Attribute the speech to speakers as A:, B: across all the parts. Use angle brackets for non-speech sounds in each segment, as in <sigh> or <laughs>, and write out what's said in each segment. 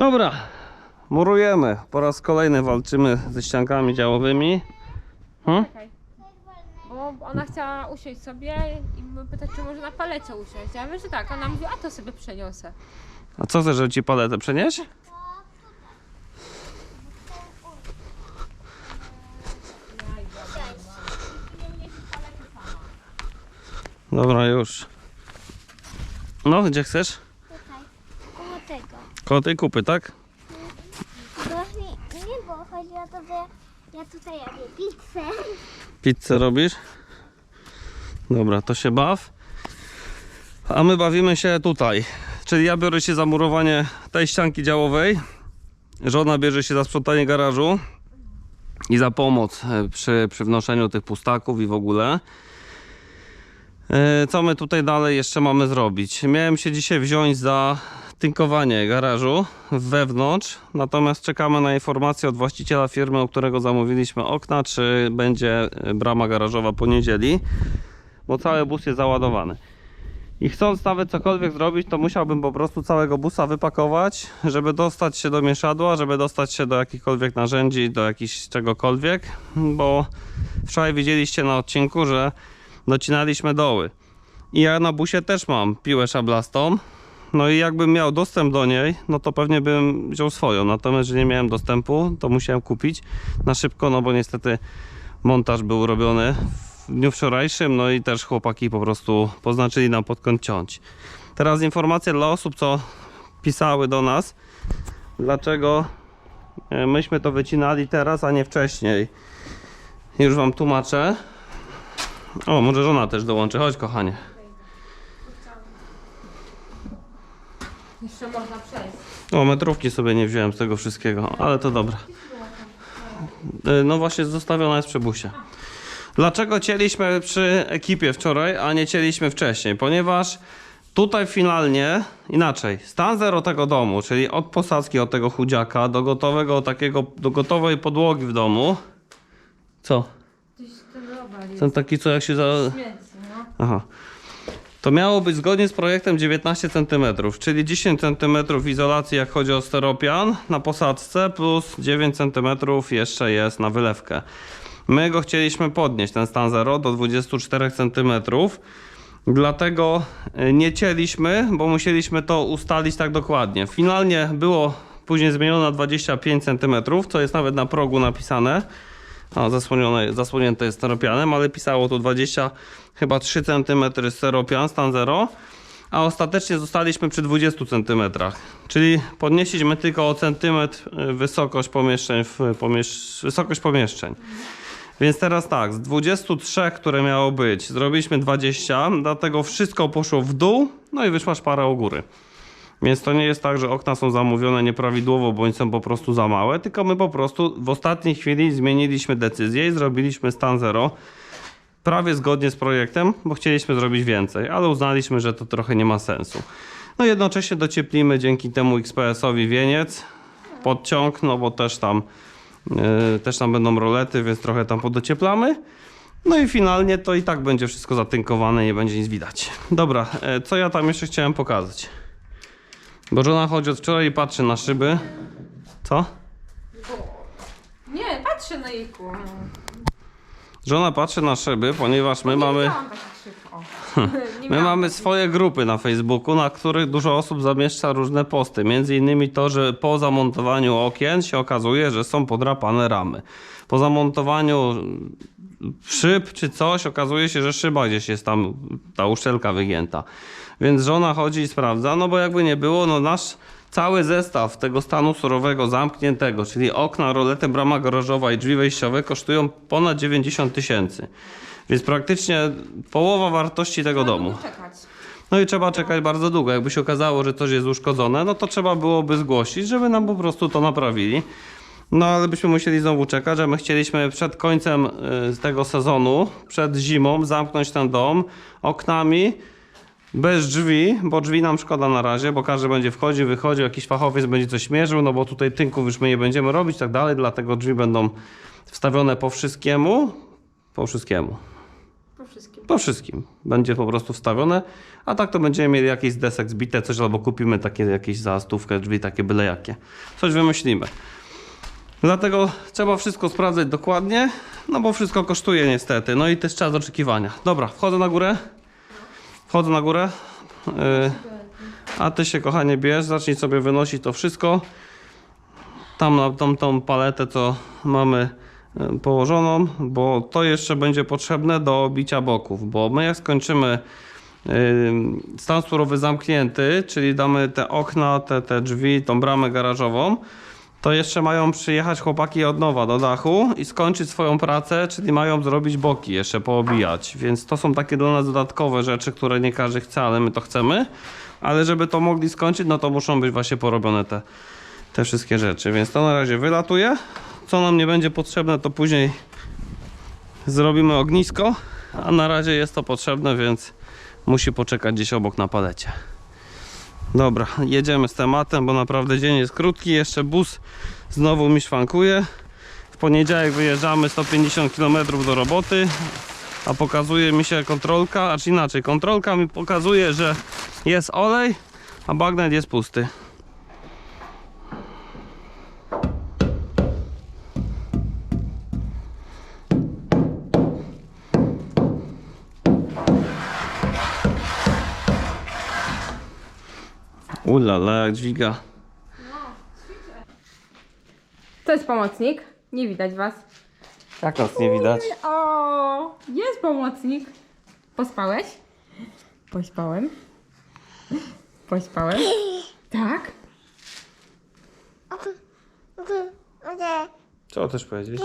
A: Dobra, murujemy. Po raz kolejny walczymy ze ściankami działowymi. Hmm?
B: Czekaj. Bo ona chciała usiąść sobie i pytać, czy może na palecie usiąść. Ja mówię, że tak. Ona mówi, a to sobie przeniosę.
A: A co chcesz, żeby ci paletę przenieść? Dobra, już. No, gdzie chcesz?
C: Tego.
A: Koło tej kupy, tak?
C: Właśnie nie, bo chodzi o to, że ja tutaj robię pizzę.
A: Pizzę robisz? Dobra, to się baw. A my bawimy się tutaj. Czyli ja biorę się za murowanie tej ścianki działowej. Żona bierze się za sprzątanie garażu i za pomoc e, przy, przy wnoszeniu tych pustaków i w ogóle. E, Co my tutaj dalej jeszcze mamy zrobić? Miałem się dzisiaj wziąć za tynkowanie garażu wewnątrz, natomiast czekamy na informację od właściciela firmy, u którego zamówiliśmy okna, czy będzie e, brama garażowa po niedzieli, bo cały bus jest załadowany. I chcąc nawet cokolwiek zrobić, to musiałbym po prostu całego busa wypakować, żeby dostać się do mieszadła, żeby dostać się do jakichkolwiek narzędzi, do jakichś czegokolwiek, bo wczoraj widzieliście na odcinku, że docinaliśmy doły. I ja na busie też mam piłę szablastą. No i jakbym miał dostęp do niej, no to pewnie bym wziął swoją. Natomiast, że nie miałem dostępu, to musiałem kupić na szybko, no bo niestety montaż był robiony w dniu wczorajszym, no i też chłopaki po prostu poznaczyli nam pod kąt ciąć. Teraz informacja dla osób, co pisały do nas, dlaczego e, myśmy to wycinali teraz, a nie wcześniej. Już wam tłumaczę. O, może żona też dołączy. Chodź, kochanie.
B: Jeszcze można przejść.
A: O, metrówki sobie nie wziąłem z tego wszystkiego, ale to dobra. E, No właśnie, zostawiona jest przy busie. Dlaczego cięliśmy przy ekipie wczoraj, a nie cięliśmy wcześniej? Ponieważ tutaj finalnie, inaczej, stan zero tego domu, czyli od posadzki, od tego chudziaka do gotowego takiego, do gotowej podłogi w domu. Co?
B: Ten
A: taki, co jak się za...
B: Śmieci, no.
A: Aha. To miało być zgodnie z projektem 19 cm, czyli 10 cm izolacji jak chodzi o steropian na posadzce plus 9 cm jeszcze jest na wylewkę. My go chcieliśmy podnieść, ten stan 0 do 24 cm. Dlatego y, nie cięliśmy, bo musieliśmy to ustalić tak dokładnie. Finalnie było później zmienione na 25 cm, co jest nawet na progu napisane. A, zasłonione, zasłonięte jest steropianem, ale pisało tu 20, chyba 3 cm steropian, stan 0. A ostatecznie zostaliśmy przy 20 cm. Czyli podnieśliśmy tylko o centymetr y, wysokość pomieszczeń, pomiesz, wysokość pomieszczeń. Więc teraz tak, z 23, które miało być, zrobiliśmy 20, dlatego wszystko poszło w dół, no i wyszła szpara u góry. Więc to nie jest tak, że okna są zamówione nieprawidłowo, bądź są po prostu za małe, tylko my po prostu w ostatniej chwili zmieniliśmy decyzję i zrobiliśmy stan 0 prawie zgodnie z projektem, bo chcieliśmy zrobić więcej, ale uznaliśmy, że to trochę nie ma sensu. No jednocześnie docieplimy dzięki temu XPS-owi wieniec, podciąg, no bo też tam, yy, też tam będą rolety, więc trochę tam podocieplamy. No i finalnie to i tak będzie wszystko zatynkowane, nie będzie nic widać. Dobra, e, co ja tam jeszcze chciałem pokazać? Bo żona chodzi od wczoraj i patrzy na szyby. Co?
B: Nie, patrzę na jejku.
A: Żona patrzy na szyby, ponieważ my
B: nie
A: mamy,
B: widziałam takich szyb, o. <laughs> Nie
A: my
B: miałam
A: mamy
B: takich.
A: swoje grupy na Facebooku, na których dużo osób zamieszcza różne posty. Między innymi to, że po zamontowaniu okien się okazuje, że są podrapane ramy. Po zamontowaniu szyb czy coś, okazuje się, że szyba gdzieś jest tam, ta uszczelka wygięta. Więc żona chodzi i sprawdza, no bo jakby nie było, no nasz cały zestaw tego stanu surowego zamkniętego, czyli okna, rolety, brama garażowa i drzwi wejściowe kosztują ponad 90 tysięcy. Więc praktycznie połowa wartości tego domu.
B: czekać.
A: No i trzeba czekać bardzo długo. Jakby się okazało, że coś jest uszkodzone, no to trzeba byłoby zgłosić, żeby nam po prostu to naprawili. No ale byśmy musieli znowu czekać, a my chcieliśmy przed końcem y, tego sezonu, przed zimą, zamknąć ten dom oknami, bez drzwi, bo drzwi nam szkoda na razie, bo każdy będzie wchodził, wychodził, jakiś fachowiec będzie coś mierzył, no bo tutaj tynków już my nie będziemy robić, tak dalej, dlatego drzwi będą wstawione po wszystkiemu, po wszystkiemu.
B: Po wszystkim.
A: Po wszystkim. Będzie po prostu wstawione, a tak to będziemy mieli jakieś z desek zbite coś, albo kupimy takie jakieś za stówkę drzwi, takie byle jakie. Coś wymyślimy. Dlatego trzeba wszystko sprawdzać dokładnie, no bo wszystko kosztuje niestety. No i też czas oczekiwania. Dobra, wchodzę na górę. Wchodzę na górę. Yy, a ty się kochanie bierz, zacznij sobie wynosić to wszystko. Tam na tą, tą paletę, co mamy e, położoną, bo to jeszcze będzie potrzebne do obicia boków, bo my jak skończymy yy, stan surowy zamknięty, czyli damy te okna, te, te drzwi, tą bramę garażową, to jeszcze mają przyjechać chłopaki od nowa do dachu i skończyć swoją pracę, czyli mają zrobić boki, jeszcze poobijać. Więc to są takie dla nas dodatkowe rzeczy, które nie każdy chce, ale my to chcemy. Ale żeby to mogli skończyć, no to muszą być właśnie porobione te, te wszystkie rzeczy. Więc to na razie wylatuje. Co nam nie będzie potrzebne, to później zrobimy ognisko. A na razie jest to potrzebne, więc musi poczekać gdzieś obok na palecie. Dobra, jedziemy z tematem, bo naprawdę dzień jest krótki. Jeszcze bus znowu mi szwankuje. W poniedziałek wyjeżdżamy 150 km do roboty, a pokazuje mi się kontrolka, acz inaczej, kontrolka mi pokazuje, że jest olej, a bagnet jest pusty. Ulala, jak dźwiga.
B: To jest pomocnik. Nie widać was.
A: Jak nas nie widać?
B: O, jest pomocnik. Pospałeś? Pospałem. Pospałem. Tak.
A: Co też powiedzieć?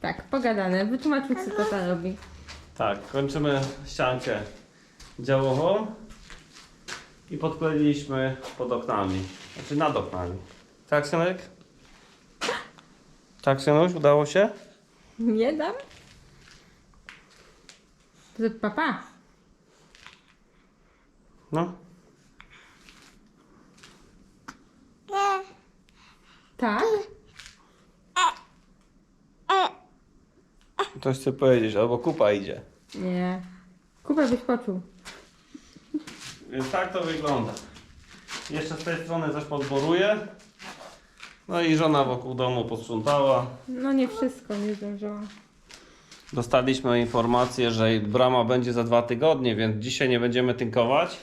B: Tak, pogadane. Wytłumaczył, co tata robi.
A: Tak, kończymy ściankę działową i podkleiliśmy pod oknami, znaczy nad oknami. Tak, synek? Tak, synuś, udało się?
B: Nie dam? To papa.
A: No.
B: Tak?
A: Ktoś chce powiedzieć, albo kupa idzie.
B: Nie. Kupę byś poczuł.
A: Więc tak to wygląda. Jeszcze z tej strony coś podboruję. No i żona wokół domu posprzątała.
B: No nie wszystko, nie zdążyłam.
A: Dostaliśmy informację, że brama będzie za dwa tygodnie, więc dzisiaj nie będziemy tynkować.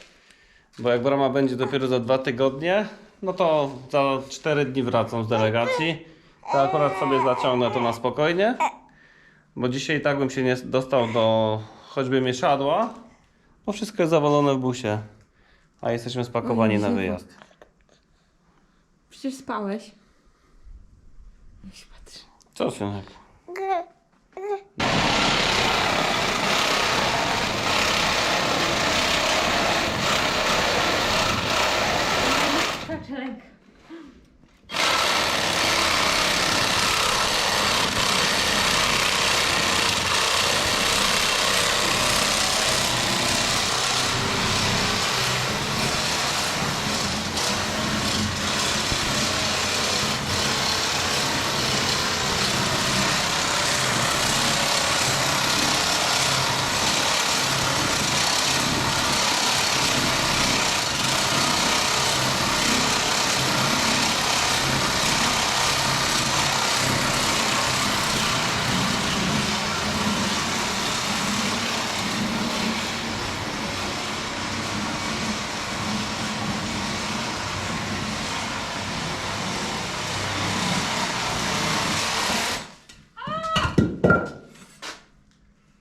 A: Bo jak brama będzie dopiero za dwa tygodnie, no to za cztery dni wracam z delegacji. To akurat sobie zaciągnę to na spokojnie. Bo dzisiaj i tak bym się nie dostał do choćby mieszadła, bo wszystko jest zawalone w busie. A jesteśmy spakowani na wyjazd.
B: Przecież spałeś. Jak się patrzy.
A: Co synek?